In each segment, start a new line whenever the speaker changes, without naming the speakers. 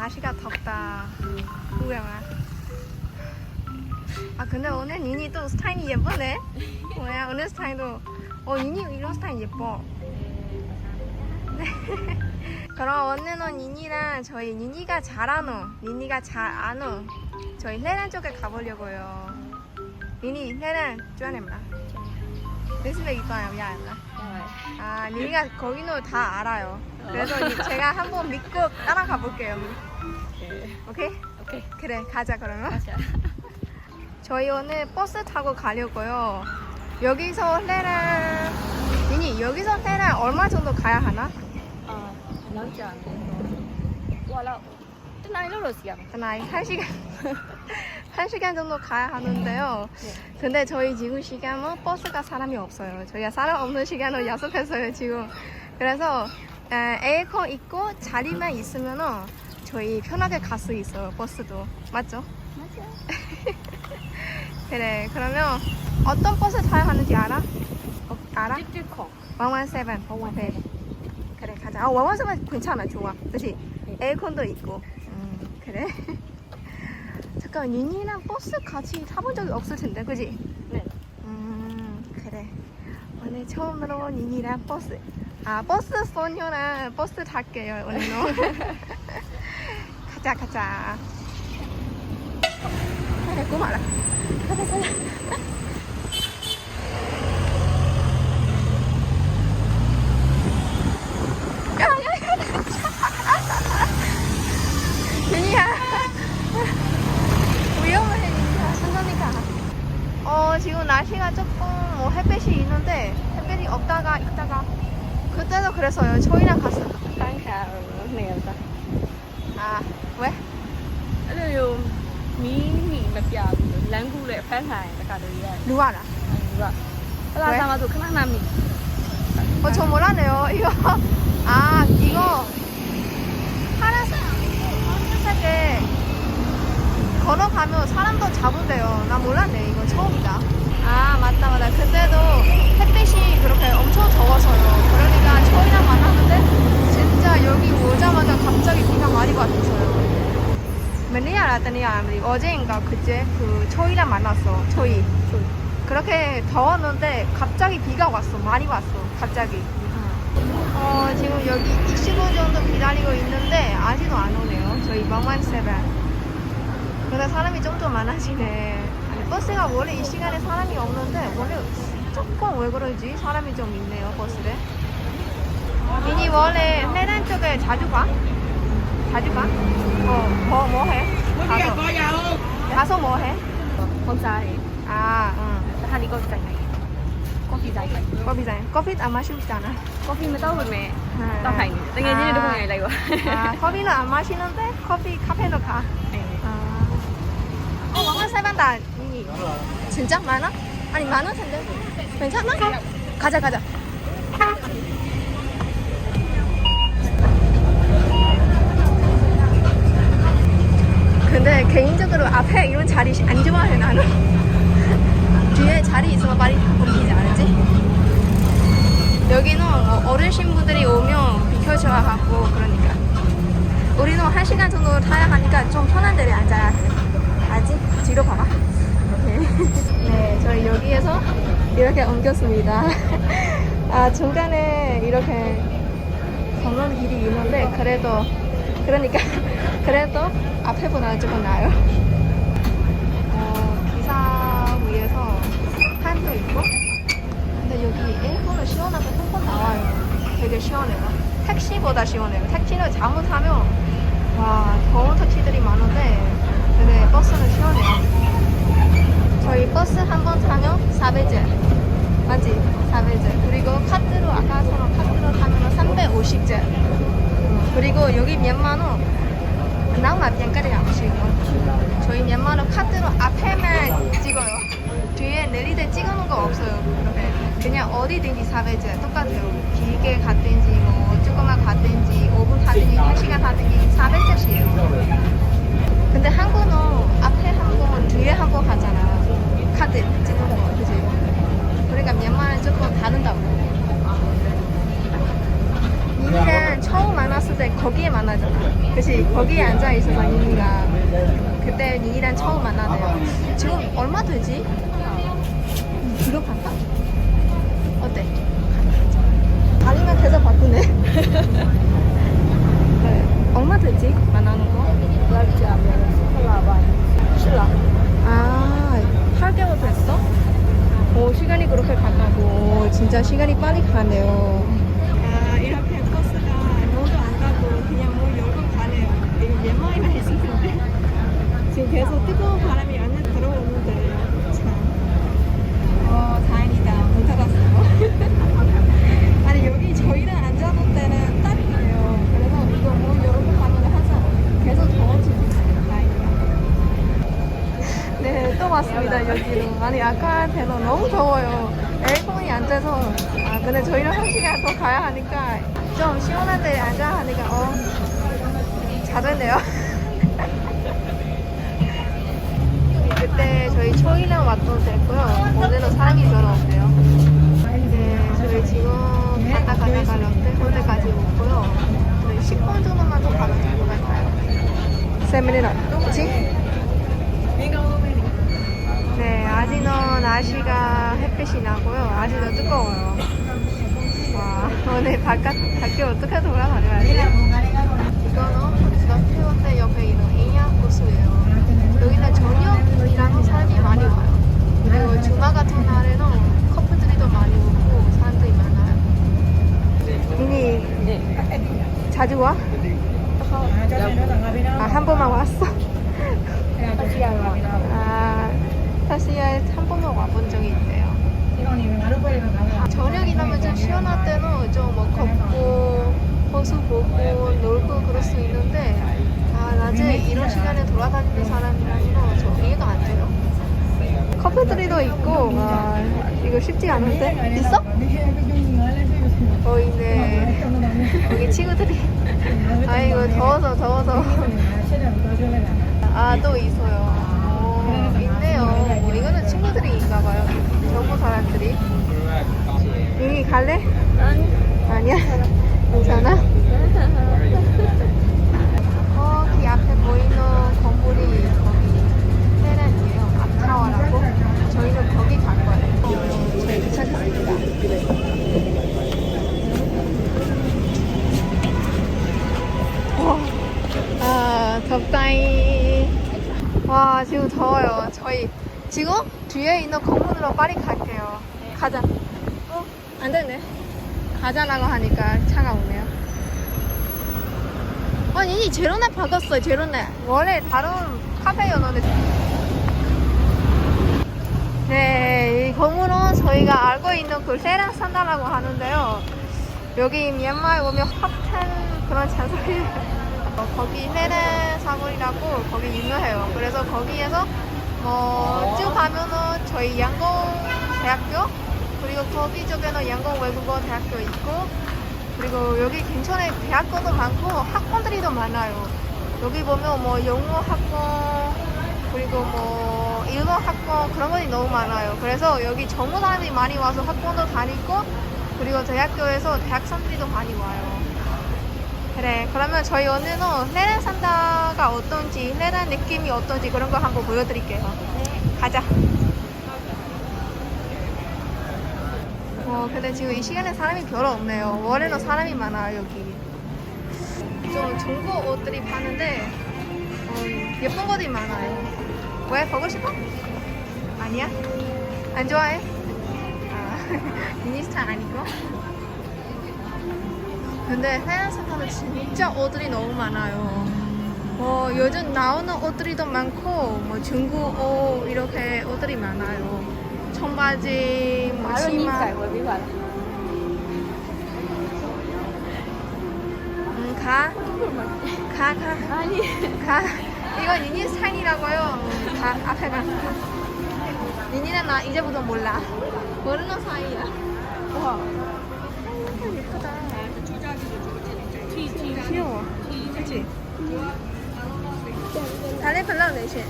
날씨가 덥다. 뭐야? 아 근데 오늘 니니 또 스타일이 예쁘네. 뭐야 오늘 스타일도 어 니니 이런 스타일 예뻐. 네. 그럼 오늘은 니니랑 저희 니니가 잘하노, 니니가 잘 아노 저희 레란 쪽에 가보려고요. 니니 레란 좋아해나? 레스백 이뻐요, 야, 나. 아, 니니가 거기는 다 알아요. 그래서 이- 제가 한번 믿고 따라가 볼게요. 오케이?
오케이.
그래, 가자 그러면.
가자.
저희 오늘 버스 타고 가려고요. 여기서 레란 니니 여기서 레란 얼마 정도 가야 하나?
아, 남자 안 돼. 와라. 뜬나이 로로 시간.
나이 한 시간 한 시간 정도 가야 하는데요. 근데 저희 지금 시간은 버스가 사람이 없어요. 저희가 사람 없는 시간을 약속했어요 지금. 그래서 에, 에어컨 있고 자리만 있으면은 저희 편하게 갈 수 있어요 버스도 맞죠?
맞아.
그래 그러면 어떤 버스 타야 하는지 알아? 어, 알아? 세븐.
왕완
네. 그래 가자. 아 왕완 세븐 괜찮아 좋아. 그렇지?
네.
에어컨도 있고. 음 그래. 잠깐 윤이랑 버스 같이 타본 적이 없을 텐데, 그지?
네.
음 그래. 오늘 처음으로 윤이랑 버스. 아 버스 소녀랑 버스 탈게요 오늘은. 가자 가자. 그래 고마라. 가자 가자. 아무리 어제인가 그제 그 초이랑 만났어. 초이. 그렇게 더웠는데 갑자기 비가 왔어. 많이 왔어. 갑자기. 어, 지금 여기 25 정도 기다리고 있는데 아직도 안 오네요. 저희 세븐. 근데 사람이 좀 더 많아지네. 아니, 버스가 원래 이 시간에 사람이 없는데 원래 조금 왜 그러지? 사람이 좀 있네요, 버스에. 미니 원래 해난 쪽에 자주 가? 자주 봐? 어, 뭐, 뭐 해? 가서. 가서 뭐 해?
검사해.
아, 응.
한 이거 있잖아. 커피 잔.
커피 잔. 커피 안 마시잖아.
커피는 떠오르네. 떠가니. 등에 니네 누구 해 이거.
아, 커피는 안 마시는데 커피 카페로 가.
네.
아. 어, 왕은 세반다. 진짜 많아? 아니 많은 텐데. 괜찮아? 가자 가자. 근데 개인적으로 앞에 이런 자리 안 좋아해 나는. 뒤에 자리 있으면 빨리 옮기지 않을지? 여기는 뭐 어르신분들이 오면 비켜줘야 하고 그러니까. 우리는 한 시간 정도 타야 하니까 좀 편한 데를 앉아야 돼. 알지? 뒤로 봐봐. 네, 저희 여기에서 이렇게 옮겼습니다. 아, 중간에 이렇게 건너는 길이 있는데, 그래도, 그러니까, 그래도 앞에보다 조금 나아요. 어, 기사 위에서 판도 있고, 근데 여기 에어컨을 시원하게 펑펑 나와요. 되게 시원해요. 택시보다 시원해요. 택시는 잘못하면 와 더운 택시들이 많은데 근데 버스는 시원해요. 저희 버스 한 번 타면 4배제 맞지? 4배제 그리고 카드로 아까처럼 카드로 타면 350제 그리고 여기 미얀마 는 나만 비행까지 안 치고 저희 미얀마는 카드로 앞에만 찍어요. 뒤에 내릴 때 찍어놓은 거 없어요. 이렇게 그냥 어디든지 4배제 똑같아요. 길게 갔든지 뭐 조금만 갔든지 5분 타든지 1시간 타든지 4배제씩이에요. 근데 한국은 앞에 한 번, 뒤에 한번 가잖아. 카드 찍는 거, 그지? 그러니까 미얀마는 조금 다른다고. 이미가 처음 만났을 때 거기에 만나잖아. 그치? 거기에 앉아있어서 이미가. 그때 이랑 처음 만나네요. 지금 얼마 되지? 그룹 할까? 어때? 다리만 계속 바꾸네. 네. 얼마 되지? 만나는 거? 아, 8개월 됐어? 오, 시간이 그렇게 갔다고. 진짜 시간이 빨리 가네요. 지금 계속 뜨거운 바람이 안에 들어오는데. 참. 어, 다행이다. 못 타봤어요. 아니, 여기 저희랑 앉아볼 때는 딱이에요. 그래서 이거 뭐 열고 가면 항상 계속 더워지고. 다행이다. 네, 또 왔습니다, 여기로. 아니, 아까 때는 너무 더워요. 에어컨이 안 돼서. 아, 근데 저희는 한 시간 더 가야 하니까 좀 시원한 데 앉아 하니까, 어, 잘했네요. 그 때 저희 초이랑 왔던 때고요. 오늘은 사람이 별로 없네요. 네, 저희 지금 갔다 갔다 가는데 호텔까지 오고요. 저희 10분 정도만 더 가면 될것 같아요. 세미나, 그치? 네, 아직은 날씨가 햇빛이 나고요. 아직도 뜨거워요. 와, 오늘 바깥, 밖에 어떻게 돌아다녀야 지 이거는 서태원대 옆에 있는 인양코스예요. 여기는 저녁 이라서 사람이 많이 와요. 그리고 주말 같은 날에는 커플들이 더 많이 오고 사람들이 많아요. 미니
네.
자주 와? 아, 한 번만 왔어? 아, 사시야에 한 번만 와본 적이 있대요. 아, 저녁이라면 좀 시원할 때는 좀뭐 걷고 호수 보고 놀고 그럴 수 있는데 아 낮에 이런 시간에 돌아다니는 사람이라는 저 이해가 안 돼요. 커플들이도 있고 아 이거 쉽지 않은데 있어? 어 있네 여기 친구들이 아이고 더워서 더워서 아 또 있어요. 어, 있네요. 뭐 이거는 친구들이인가 봐요. 젊은 사람들이. 이미 갈래?
아니.
아니야? 괜찮아? 거기 앞에 보이는 건물이 타워라고. 저희는 거기 갈 거예요. 어, 저희. 와, 아, 덥다이. 와, 지금 더워요. 저희 지금 뒤에 있는 건물로 빨리 갈게요. 가자. 어? 안 되네. 가자라고 하니까 차가 오네요. 아니, 이 제로네 바꿨어요, 제로네. 원래 다른 카페였는데. 네, 이 건물은 저희가 알고 있는 그 세란 산다라고 하는데요. 여기 미얀마에 오면 핫한 그런 장소이 어, 거기 세란 사거리라고 거기 유명해요. 그래서 거기에서 뭐쭉 가면은 저희 양공 대학교 그리고 거기 쪽에는 양공 외국어 대학교 있고 그리고 여기 근처에 대학교도 많고 학원들이 더 많아요. 여기 보면 뭐 영어 학원 그리고 뭐 일본 학원 그런 것이 너무 많아요. 그래서 여기 젊은 사람들이 많이 와서 학원도 다니고 그리고 대학교에서 대학생들이 더 많이 와요. 그래 그러면 저희 오늘은 레란 산다가 어떤지 레란 느낌이 어떤지 그런 거 한번 보여드릴게요. 가자. 어 근데 지금 이 시간에 사람이 별로 없네요. 원래는 사람이 많아요 여기. 좀 중고 옷들이 파는데 어, 예쁜 것들이 많아요. 왜? 보고 싶어? 아니야? 안 좋아해? 아, 미니스타 아니고? 근데 해외에서는 진짜 옷들이 너무 많아요 뭐 요즘 나오는 옷들이도 많고 뭐 중국 옷 이렇게 옷들이 많아요 청바지, 뭐 치마 응, 가? 가, 가
아니
가 이거 니니 스타일이라고요. 음, 가, 앞에 가. 니니는 나 이제부터 몰라. 모르는 사이야. 와, 예쁘다. 귀여워. 그치? 달래 별로 내신.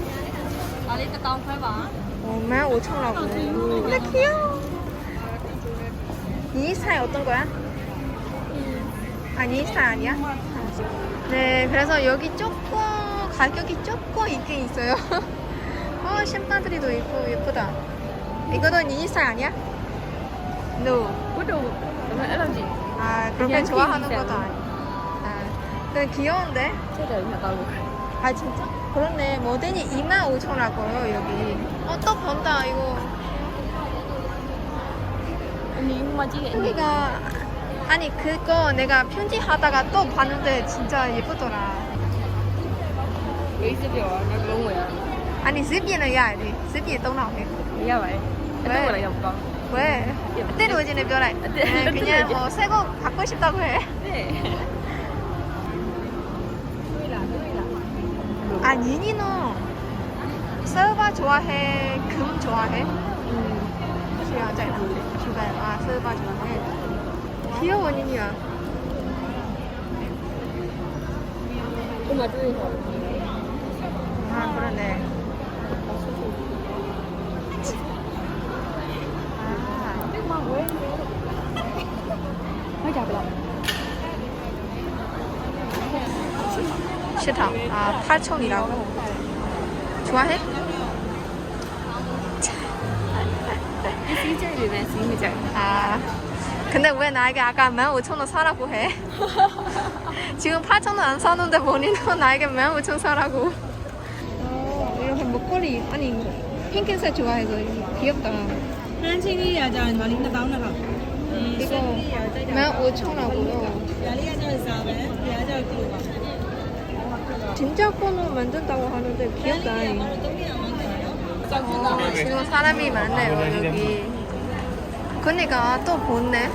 打了一个刀块吧。
어, 15,000원이라고. 근데 귀여워. 니니 스타일 어떤 거야? 아니 스타일 아니야? 네, 그래서 여기 조금 가격이 조금 있긴 있어요. 어, 신발들이도 있고 예쁘다. 이거도 니니 스타일 아니야? No.
그것도 정말 알지.
아,
그냥
좋아하는 아니야. 아, 근데 귀여운데?
최대 그냥 가고.
아, 진짜? 그렇네. 모델이 25,000원이라고요, 여기. 어, 또 본다, 이거.
언니 이거만 찍어.
여기가 아니 그거 내가 편집하다가 또 봤는데 진짜 예쁘더라.
나 그런 거야.
아니 습기는 야, 돼. 습기 또 나오네.
야 왜?
왜? 그때로 오지네 별아.
그때-
그냥
그때
어, 새거 갖고 싶다고 해.
네.
아 니니는 서버 좋아해? 금 좋아해?
음.
싫어하잖아. 휴가 아 서버 좋아해. 니니야.
엄마 둘이서.
아 그러네. 아.
왜 잡으라?
싫다. 아, 8천이라고. 좋아해? 아. 근데 왜 나에게 아까 15,000원 사라고 해? 지금 8,000원 안 사는데 본인은 나에게 15,000원 사라고. 꼬리 아니 핑크색 좋아해서 귀엽다.
한식이 야자 말린다 나오나가. 음,
이거 15,000원하고요. 진짜 번호 만든다고 하는데 귀엽다. 어, 지금 사람이 어, 많네요 어, 어, 여기. 그러니까 또 보네.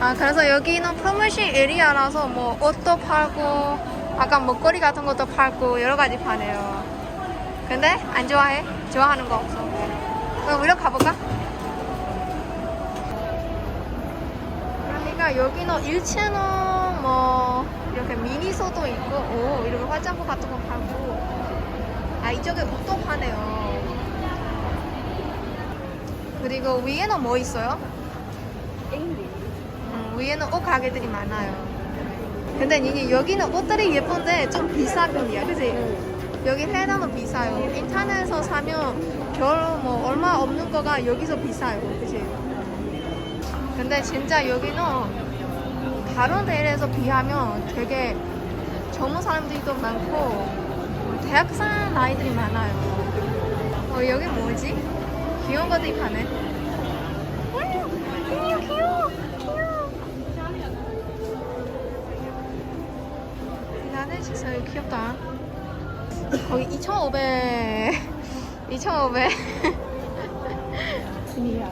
아 그래서 여기는 프로모션 에리아라서 뭐 옷도 팔고 아까 목걸이 같은 것도 팔고 여러 가지 파네요. 근데 안 좋아해? 좋아하는 거 없어. 그럼 우리 가볼까? 그러니까 여기는 1층은 뭐 이렇게 미니소도 있고 오 이렇게 화장품 같은 거 팔고 아 이쪽에 옷도 파네요. 그리고 위에는 뭐 있어요? 음, 위에는 옷 가게들이 많아요. 근데 니니 여기는 옷들이 예쁜데 좀 비싼 편이야, 그지? 여기 해당은 비싸요. 인터넷에서 사면 별뭐 얼마 없는 거가 여기서 비싸요, 그지? 근데 진짜 여기는 다른 데에서 비하면 되게 젊은 사람들도 많고 대학생 아이들이 많아요. 어, 여기 뭐지? 귀여운 것들이 파네. 음, 귀여워, 귀여워. 진짜 귀엽다. 거기 2,500, 2,500.
분이야.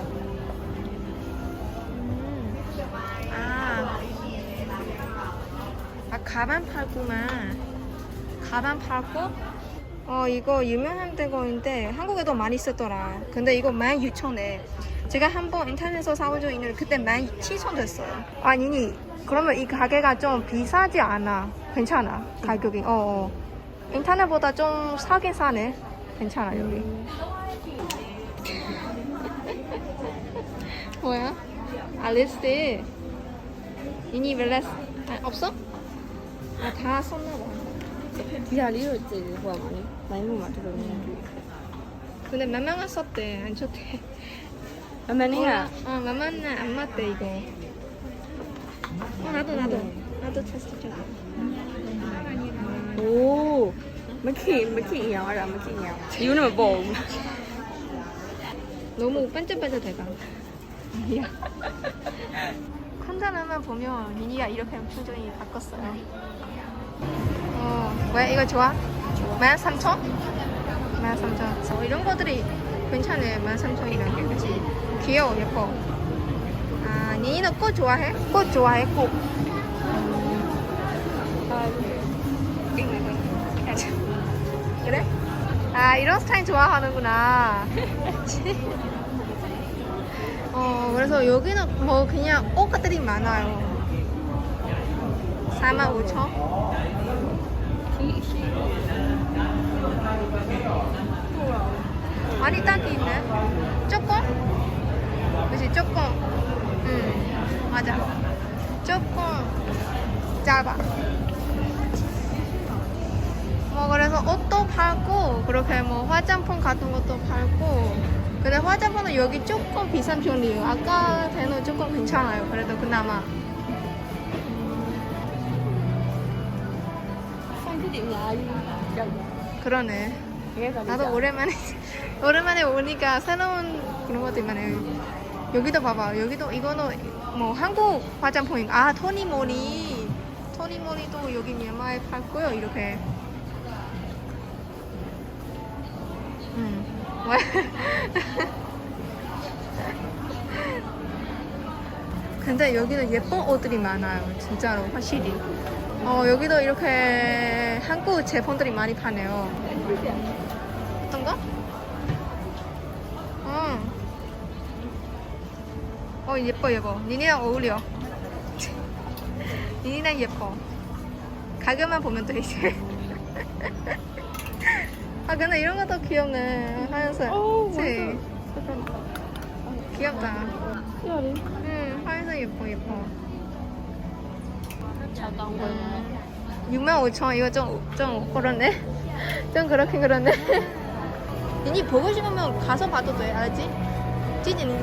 음. 아, 아 가방 팔구만. 가방 팔고, 어 이거 유명한 데거인데 한국에도 많이 쓰더라. 근데 이거 16,000에. 제가 한번 인터넷에서 사온 적 있는데 그때 17,000 됐어요. 아니니 그러면 이 가게가 좀 비싸지 않아. 괜찮아 가격이. 어, 어. 인터넷보다 좀 싸게 사네. 괜찮아 여기. 뭐야? 아 리스트 이니 벨레스 아, 없어? 아 다 썼나 봐.
이제 뭐야 많이 많이 먹으면 되거든요.
근데 맘마가 썼대 안 좋대.
엄마니야.
어 맘마는 안 맞대 이거. 어, 나도 나도 나도 찾았어.
오, 没听没听一样，然后没听一样， 이유는 뭐?
너무 반짝반짝대다. 미야. 칸다르만 보면 미니가 이렇게 표정이 바꿨어요. 어, 뭐야 이거 좋아? 만 삼천? 만 삼천. 어, 이런 것들이 괜찮네. 만 삼천이면 그지? 귀여워 예뻐. 아, 니니는 꽃 좋아해? 꽃 좋아해, 꽃. 그래? 아, 이런 스타일 좋아하는구나. 어, 그래서 여기는 뭐 그냥 옷들이 많아요. 45,000? 많이 딱이 있네. 조금? 그치, 조금. 응, 맞아. 조금 짧아. 뭐 그래서 옷도 팔고 그렇게 뭐 화장품 같은 것도 팔고 근데 화장품은 여기 조금 비싼 편이에요. 아까 대는 조금 괜찮아요. 그래도 그나마. 그러네. 나도 오랜만에 오랜만에 오니까 새로운 그런 것도 많아요. 여기도 봐봐. 여기도 이거는 뭐 한국 화장품인 아 토니모니 토니모니도 여기 미얀마에 팔고요. 이렇게. 음. 왜? 근데 여기는 예쁜 옷들이 많아요. 진짜로 확실히. 어 여기도 이렇게 한국 제품들이 많이 파네요. 어떤 거? 어 예뻐 예뻐. 니네랑 어울려. 니네랑 예뻐. 가격만 보면 또 이제. 아 근데 이런 거 더 귀엽네. 하얀색.
오
그치? 귀엽다. 응 하얀색 예뻐 예뻐.
잘 나온 거야
6만 5천. 이거 좀, 좀 그렇네. 좀 그렇긴 그렇네. 니니 보고 싶으면 가서 봐도 돼 알았지? 찌지는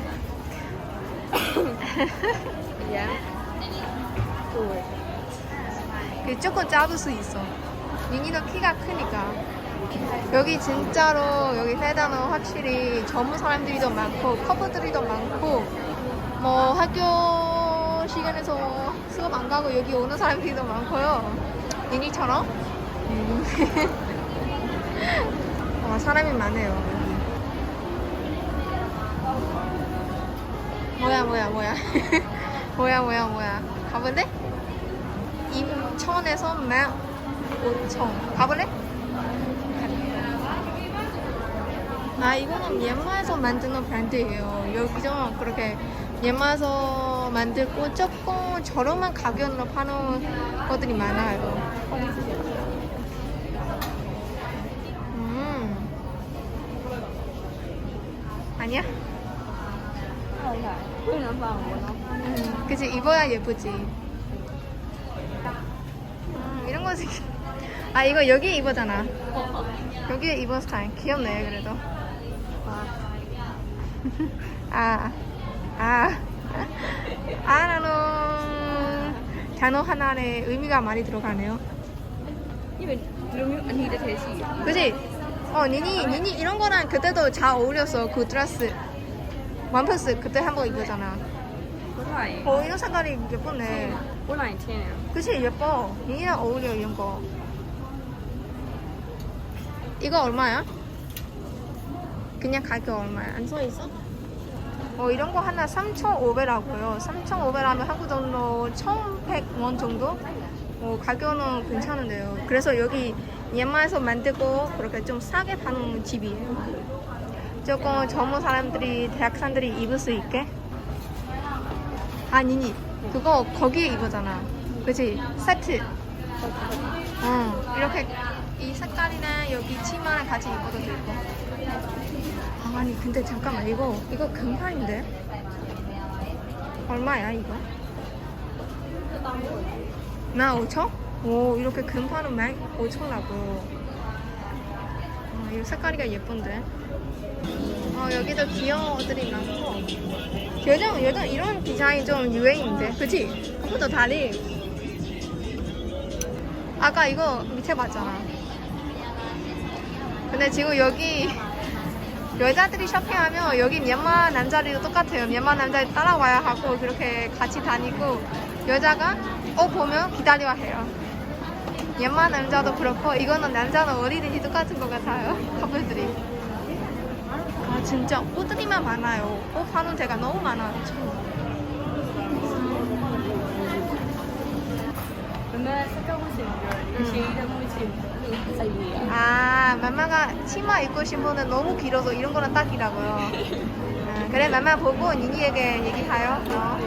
그 조금 짧을 수 있어. 니니도 키가 크니까. 여기 진짜로 여기 세단은 확실히 젊은 사람들이 더 많고 커플들이 더 많고 뭐 학교 시간에서 수업 안 가고 여기 오는 사람들이 더 많고요. 니니처럼. 음. 어, 사람이 많아요. 뭐야 뭐야 뭐야 뭐야 뭐야 뭐야 가본데? 인천에서 15,000 가볼래? 아 이거는 미얀마에서 만드는 브랜드예요 여기서 그렇게 미얀마에서 만들고 조금 저렴한 가격으로 파는 것들이 많아요 음 아니야? 음, 그치 입어야 예쁘지. 음, 이런 거지. 아 이거 여기 입어잖아. 여기 입어 스타일 귀엽네 그래도. 아, 아, 아라는 단어 하나에 의미가 많이 들어가네요. 그지? 어 니니 니니 이런 거랑 그때도 잘 어울렸어 그 드레스. 원플스 그때 한 번 입었잖아.
몰라요.
어 이런 색깔이 예쁘네.
온라인 티네요.
그치 예뻐. 이랑 어울려 이런 거. 이거 얼마야? 그냥 가격 얼마야? 안 써 있어? 어 이런 거 하나 3,500라고요. 3,500하면 한국 돈으로 1,100원 정도? 어 가격은 괜찮은데요. 그래서 여기 옛마에서 만들고 그렇게 좀 싸게 파는 집이에요. 조금 젊은 사람들이 대학생들이 입을 수 있게? 아 니니. 그거 거기에 입었잖아. 그치? 세트. 어. 이렇게 이 색깔이랑 여기 치마랑 같이 입어도 되고. 아, 아니 근데 잠깐만. 이거 이거 금판인데? 얼마야 이거? 15,000? 오 이렇게 금판은 15,000하고. 어, 이 색깔이가 예쁜데 어 여기도 귀여운 옷들이 많고. 요즘 요즘 이런 디자인 좀 유행인데. 그치? 그것도 다리. 아까 이거 밑에 봤잖아. 근데 지금 여기 여자들이 쇼핑하면 여기 미얀마 남자들도 똑같아요. 미얀마 남자들 따라와야 하고 그렇게 같이 다니고 여자가 옷 보면 기다려야 해요. 미얀마 남자도 그렇고 이거는 남자는 어디든지 똑같은 것 같아요. 커플들이 아 진짜 옷들이만 많아요 옷 파는 데가 너무 많아요.
사이비야.
아, 맘마가 치마 입고 싶으면 너무 길어서 이런 거는 딱이라고요. 아, 그래, 맘마 보고 니니에게 얘기해요. 어.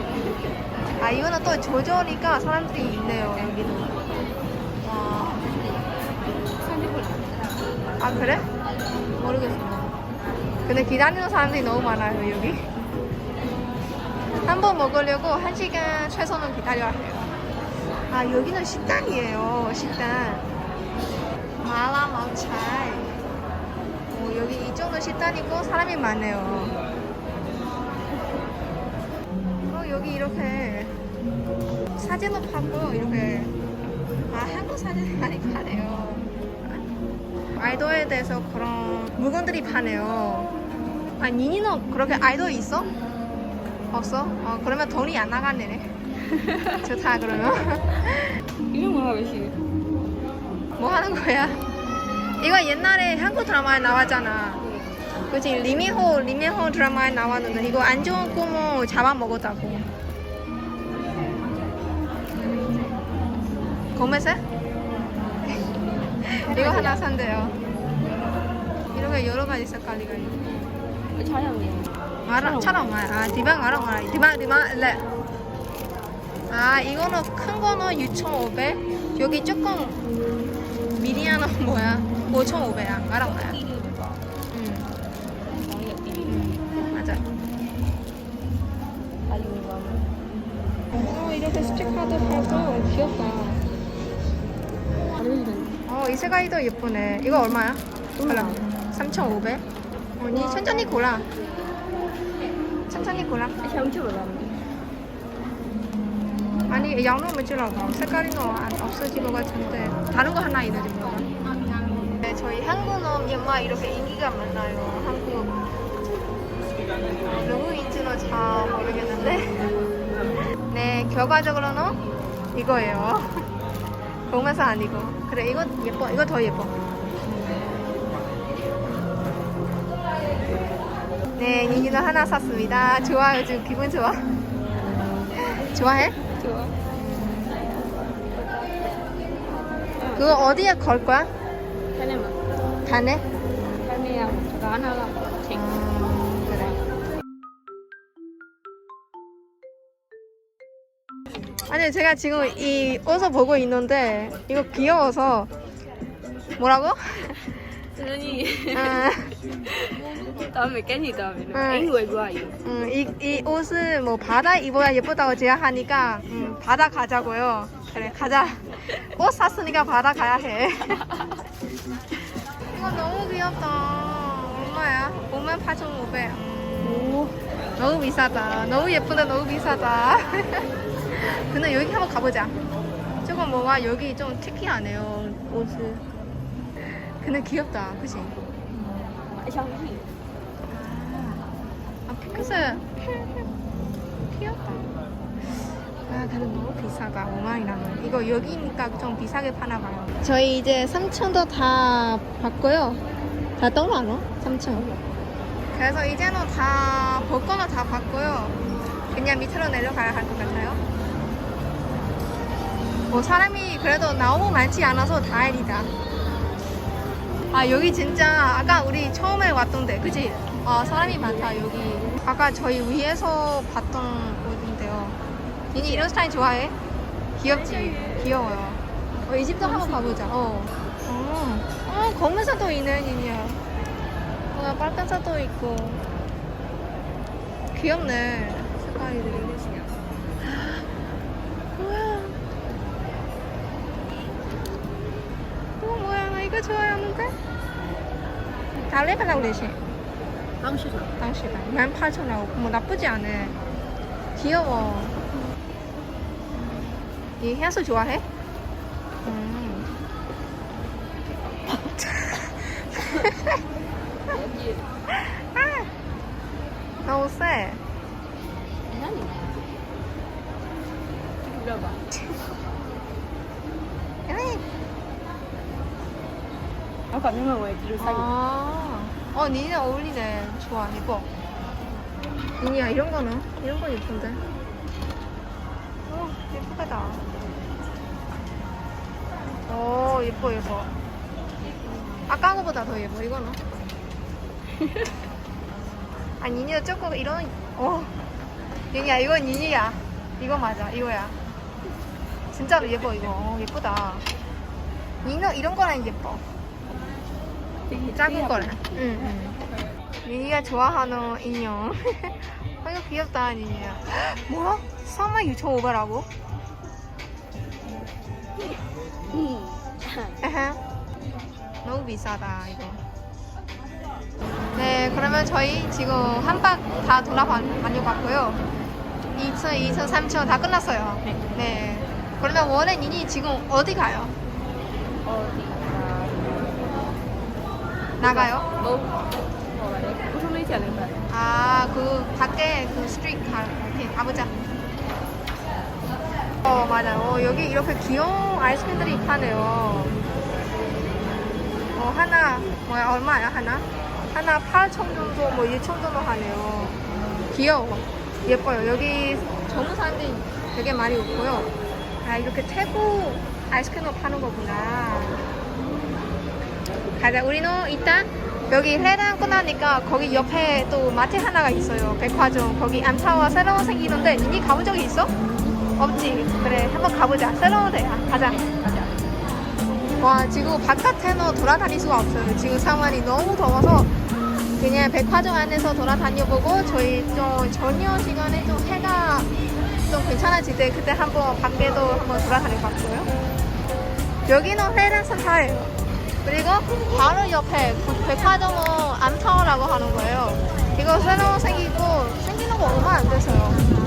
아, 이거는 또 조조니까 사람들이 있네요, 여기도. 와. 아, 그래? 모르겠어. 근데 기다리는 사람들이 너무 많아요, 여기. 한 번 먹으려고 한 시간 최소는 기다려야 해요. 아, 여기는 식당이에요, 식당. 마라 마차이. 오, 여기 이쪽은 식당이고 사람이 많네요. 어, 여기 이렇게 사진도 파고 이렇게 아 한국 사진 많이 파네요. 아이돌에 대해서 그런 물건들이 파네요. 아 니니는 그렇게 아이돌 있어? 없어? 어 그러면 돈이 안 나가네. 좋다 그러면.
이런 거 하고 싶어.
뭐 하는 거야? 이거 옛날에 한국 드라마에 나왔잖아. 그치 리미호 리미호 드라마에 나왔는데 이거 안 좋은 꿈을 잡아먹었다고. 고메세? 이거 하나 산대요. 이렇게 여러 가지 색깔이가 있네. 차랑 말. 아 디방 마라 마라. 디방 디방 레. 아 이거는 큰 거는 6,500. 여기 조금 미리아는 뭐야? 5,500야. 마라 마야. 응. 응. 맞아. 어 이렇게 스티커도 팔고 귀엽다. 어이 색깔이 더 예쁘네. 이거 얼마야? 몰라. 3,500. 언니 천천히 골라. 천천히 골라. 아니 양념 무지라고 색깔이 너안 없어진 것 같은데 다른 거 하나 몰라. 네, 저희 한국은 연마 이렇게 인기가 많아요. 한국 누구인지는 잘 모르겠는데 네 결과적으로는 이거예요. 보면서 아니고 그래 이거 예뻐 이거 더 예뻐. 네 니니도 하나 샀습니다. 좋아요 지금 기분 좋아? 좋아해?
좋아.
그거 어디에 걸 거야?
하나만.
단에?
하나야. 저거 하나가. 책.
음, 그래. 아니 제가 지금 이 옷을 보고 있는데 이거 귀여워서 뭐라고?
선생님.
아,
다음에 깻이 다음에.
응.
인구에 좋아요.
음, 이, 이 옷을 뭐 바다 입어야 예쁘다고 제가 하니까 음, 바다 가자고요. 그래 가자. 옷 샀으니까 바다 가야 해. 이거 너무 귀엽다. 얼마야? 58,500. 음.
오.
너무 비싸다. 너무 예쁜데 너무 비싸다. 근데 여기 한번 가보자. 조금 뭐가 여기 좀 특이하네요. 옷을. 근데 귀엽다. 그치?
샤오시.
아, 핑크색. 귀엽다. 아, 근데 너무 비싸다. 5만이라면. 이거 여기니까 좀 비싸게 파나봐요. 저희 이제 3층도 다 봤고요. 다 떠나노? 3층. 그래서 이제는 다, 볼 거는 다 봤고요. 그냥 밑으로 내려가야 할 것 같아요. 뭐 사람이 그래도 너무 많지 않아서 다행이다. 아 여기 진짜 아까 우리 처음에 왔던데 그치? 아 사람이 많다 여기 아까 저희 위에서 봤던 곳인데요 니니 이런 스타일 좋아해? 귀엽지? 귀여워요 어, 이 집도 한번 가보자 어. 어, 어 검은사도 있네 니니야 어, 빨간사도 있고 귀엽네 색깔이 뭐야 어 뭐야 나 이거 좋아하는데 달래달라고 그러지?
당시죠.
당시가 18,000원이라고 뭐 나쁘지 않아 귀여워 이 향수 좋아해? 음. 아, 너무 세.
물어봐. 내가 왜 뒤를 사기?
아, 어 니네 어울리네 좋아 이뻐 니니야 이런 거는? 이런 거 예쁜데 어 예쁘다 예뻐 예뻐. 아까 거보다 더 예뻐 이거는. 아 니니도 조금 이런 어 니니야 이거 니니야 이거 맞아 이거야. 진짜로 예뻐 이거 어, 예쁘다. 니는 이런 거랑 예뻐. 작은 거랑. 응 응. 니니가 좋아하는 인형. 아 이거 귀엽다 니니야. 뭐야? 36,500라고? 에헤. 너무 비싸다 이거. 네, 그러면 저희 지금 한 박 다 돌아다녀봤고요. 2층, 2층, 3층 다 끝났어요.
네.
네. 그러면 원래님이 지금 어디 가요?
어디가
나가요?
뭐 뭐래? 무슨 말인지 알겠다.
아, 그 밖에 그 스트리트 가, 이렇게 가보자. 어, 맞아요. 어, 여기 이렇게 귀여운 아이스크림들이 파네요. 어, 하나, 뭐야, 얼마야, 하나? 하나 8천 정도, 뭐 2천 정도 하네요. 귀여워. 예뻐요. 여기 젊은 사람들이 되게 많이 오고요. 아, 이렇게 태국 아이스크림을 파는 거구나. 가자. 우리는 일단 여기 회랑 끝나니까 거기 옆에 또 마트 하나가 있어요. 백화점. 거기 안타와 새로운 생기는데 이미 가본 적이 있어? 없지. 그래. 한번 가보자. 새로운 데야. 가자. 가자. 와, 지금 바깥에는 돌아다닐 수가 없어요. 지금 상황이 너무 더워서 그냥 백화점 안에서 돌아다녀보고 저희 좀 저녁 시간에 좀 해가 좀 괜찮아질 때 그때 한번 밖에도 한번 돌아다녀 봤고요. 여기는 회랑 센터예요. 그리고 바로 옆에 그 백화점은 암타워라고 하는 거예요. 이거 새로 생기고 생기는 거 얼마 안 돼서요.